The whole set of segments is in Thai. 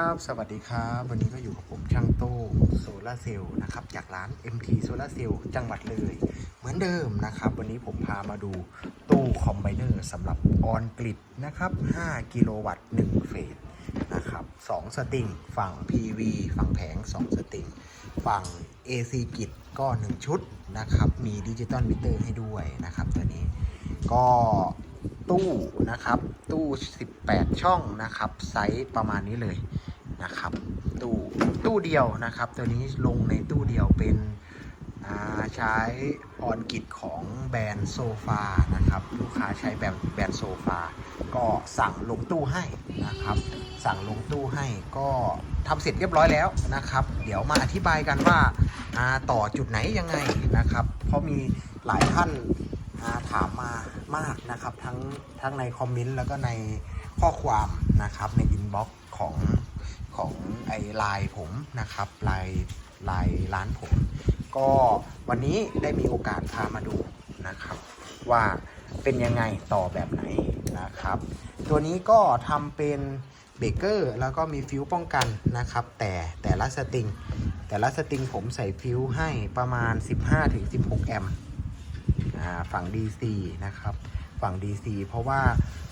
ครับสวัสดีครับ วันนี้ก็อยู่กับผมช่างโต้โซลาเซลล์นะครับ จากร้าน MT Solar Cell จังหวัดเลย เหมือนเดิมนะครับ วันนี้ผมพามาดูตู้คอมไบเนอร์สำหรับออนกริดนะครับ 5 กิโลวัตต์ 1 เฟสนะครับ 2 สติงฝั่ง PV ฝั่งแผง 2 สติงฝั่ง AC กิดก็ 1 ชุดนะครับ มีดิจิตอลมิเตอร์ให้ด้วยนะครับ ตัวนี้ก็ตู้นะครับ ตู้ 18 ช่องนะครับ ไซส์ประมาณนี้เลย นะครับ ตู้ตู้เดียวนะครับ ตัวนี้ลงในตู้เดียวเป็นใช้ออนกิจของแบรนด์โซฟานะครับ ลูกค้าใช้แบรนด์แบรนด์โซฟาก็สั่งลงตู้ให้นะครับ สั่งลงตู้ให้ก็ทำเสร็จเรียบร้อยแล้วนะครับ เดี๋ยวมาอธิบายกันว่าาต่อจุดไหนยังไงนะครับ เพราะมีหลายท่านาถามมามากนะครับ ทั้งทั้งในคอมเมนต์แล้วก็ในข้อความนะครับในอินบ็อกซ์ของ ของไอไลน์ผมนะครับไลน์ไลน์ร้านผม ก็วันนี้ได้มีโอกาสพามาดูนะครับ ว่าเป็นยังไงต่อแบบไหนนะครับ ตัวนี้ก็ทำเป็นเบเกอร์แล้วก็มีฟิวป้องกันนะครับ แต่แต่ละสตริง แต่ละสตริงผมใส่ฟิวให้ประมาณ 15-16 แอมป์ฝั่ง DC นะครับ ฝั่ง DC เพราะว่า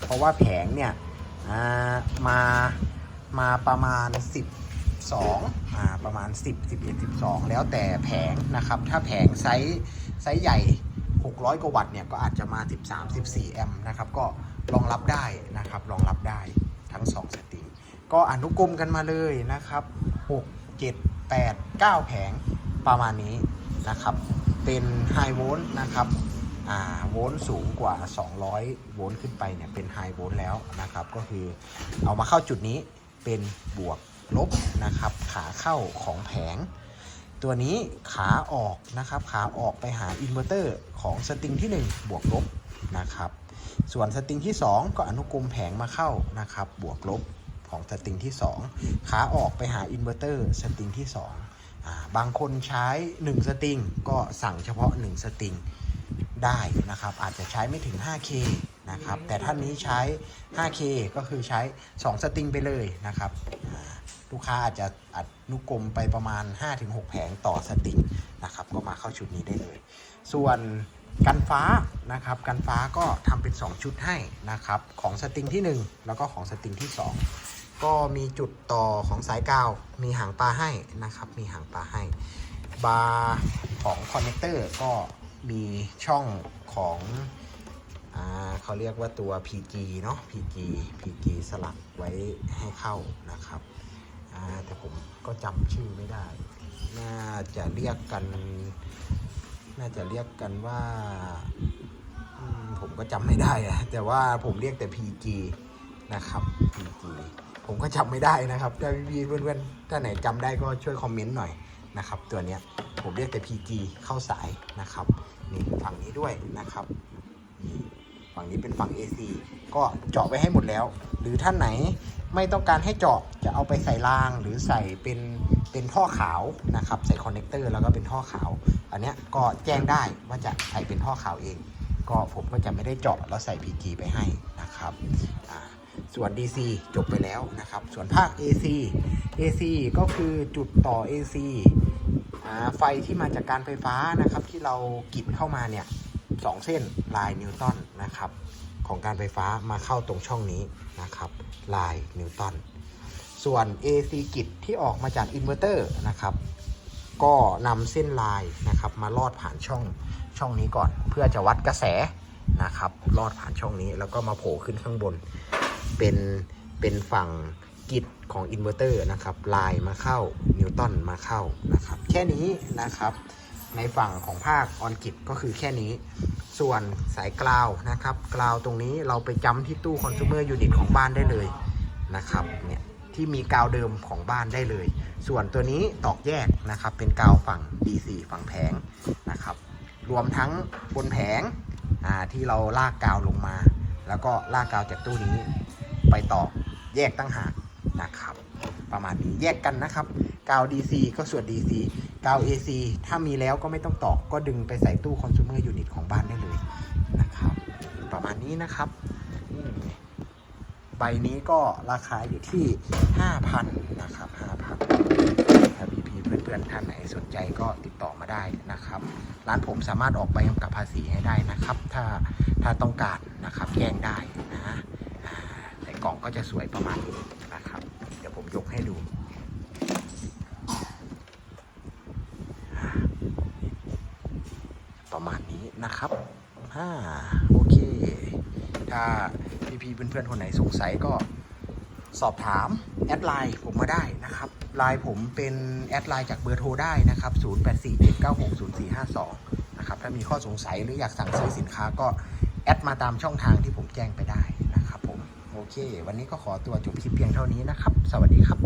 เพราะว่าแผงเนี่ยามา มาประมาณ 12อ่าประมาณ 10 11 12 แล้วแต่แผงนะครับ ถ้าแผงไซส์ไซส์ใหญ่ 600 กว่าวัตต์เนี่ยก็อาจจะมา 13 14 แอมป์นะครับ ก็รองรับได้นะครับรองรับได้ทั้ง 2 สตรีมก็อนุกรมกันมาเลยนะครับ 6 7 8 9 แผงประมาณนี้นะครับ เป็นไฮโวลต์นะครับโวลต์สูงกว่า 200 โวลต์ขึ้นไปเนี่ยเป็นไฮโวลต์แล้วนะครับ ก็คือเอามาเข้าจุดนี้ เป็นบวกลบนะครับ ขาเข้าของแผง ตัวนี้ขาออกนะครับ ขาออกไปหาอินเวอร์เตอร์ของสตริงที่ 1 บวกลบนะครับ ส่วนสตริงที่ 2 ก็อนุกรมแผงมาเข้านะครับ บวกลบของสตริงที่ 2 ขาออกไปหาอินเวอร์เตอร์สตริงที่2อ่าบางคนใช้ 1 สตริงก็สั่งเฉพาะ 1 สตริงได้นะครับ อาจจะใช้ไม่ถึง 5K นะครับ แต่ท่านนี้ใช้ 5K ก็คือใช้ 2 สตริงไปเลยนะครับ ลูกค้าอาจจะอัดนุกรมไปประมาณ 5-6 แผงต่อสตริงนะครับ ก็มาเข้าชุดนี้ได้เลย ส่วนกันฟ้านะครับ กันฟ้าก็ทำเป็น 2 ชุดให้นะครับ ของสตริงที่ 1 แล้วก็ของสตริงที่ 2 ก็มีจุดต่อของสายกาว มีหางปลาให้นะครับ มีหางปลาให้ บาร์ของคอนเนคเตอร์ก็มีช่องของ อ่าเขาเรียกว่าตัว PG เนาะ PG PG สลักไว้ให้เข้านะครับอ่าแต่ผมก็จำชื่อไม่ได้ น่าจะเรียกกัน น่าจะเรียกกันว่าผมก็จำไม่ได้อะแต่ว่าผมเรียกแต่ PG นะครับ PG ผมก็จำไม่ได้นะครับถ้าพี่ๆเพื่อนๆ ถ้าไหนจำได้ก็ช่วยคอมเมนต์หน่อยนะครับ ตัวเนี้ยผมเรียกแต่ PG เข้าสายนะครับ นี่ฝั่งนี้ด้วยนะครับ ฝั่งนี้เป็นฝั่ง AC ก็เจาะไว้ให้หมดแล้ว หรือท่านไหนไม่ต้องการให้เจาะจะเอาไปใส่รางหรือใส่เป็นเป็นท่อขาวนะครับใส่คอนเนคเตอร์แล้วก็เป็นท่อขาว อันเนี้ยก็แจ้งได้ว่าจะใส่เป็นท่อขาวเอง ก็ผมก็จะไม่ได้เจาะแล้วใส่ PG ไปให้นะครับส่วน DC จบไปแล้วนะครับ ส่วนภาค AC AC ก็คือจุดต่อ AC อไฟที่มาจากการไฟฟ้านะครับที่เรากิดเข้ามาเนี่ย สองเส้นลายนิวตันนะครับของการไฟฟ้ามาเข้าตรงช่องนี้นะครับลายนิวตันส่วน AC กิจที่ออกมาจากอินเวอร์เตอร์นะครับก็นำเส้นลายนะครับมาลอดผ่านช่องช่องนี้ก่อน เพื่อจะวัดกระแสนะครับลอดผ่านช่องนี้แล้วก็มาโผล่ขึ้นข้างบน เป็นเป็นฝั่งกิจของอินเวอร์เตอร์นะครับลายมาเข้านิวตันมาเข้านะครับแค่นี้นะครับ ในฝั่งของภาคออนกิจก็คือแค่นี้ ส่วนสายกราวนะครับกราวตรงนี้เราไปจำที่ตู้คอน sumer unit ของบ้านได้เลยนะครับเนี่ยที่มีกาวเดิมของบ้านได้เลย ส่วนตัวนี้ตอกแยกนะครับ เป็นกาวฝั่ง DC ฝั่งแผงนะครับ รวมทั้งบนแผงอ่าที่เราลากกาวลงมา แล้วก็ลากกาวจากตู้นี้ ไปต่อแยกตั้งหากนะครับ ประมาณนี้แยกกันนะครับ กาว DC ก็ส่วน DC กาว AC ถ้ามีแล้วก็ไม่ต้องตอกก็ดึงไปใส่ตู้คอน sumer unit ของบ้านได้เลยนะครับ ประมาณนี้นะครับ ใบนี้ก็ราคาอยู่ที่ 5,000 นะครับ5,000ถ้าพี่พีเพื่อนๆท่านไหนสนใจก็ติดต่อมาได้นะครับ ร้านผมสามารถออกใบกำกับภาษีให้ได้นะครับ ถ้าถ้าต้องการนะครับแจ้งได้นะอ่าแต่กล่องก็จะสวยประมาณนี้นะครับ เดี๋ยวผมยกให้ดู ประมาณนี้นะครับ อ่าโอเค ถ้าพี่ๆเพื่อนๆ คนไหนสงสัยก็สอบถาม แอดไลน์ผมมาได้นะครับไลน์ผมเป็นแอดไลน์จากเบอร์โทรได้นะครับ 0847960452 นะครับ ถ้ามีข้อสงสัยหรืออยากสั่งซื้อสินค้าก็แอดมาตามช่องทางที่ผมแจ้งไปได้นะครับผม โอเค วันนี้ก็ขอตัวจบคลิปเพียงเท่านี้นะครับ สวัสดีครับ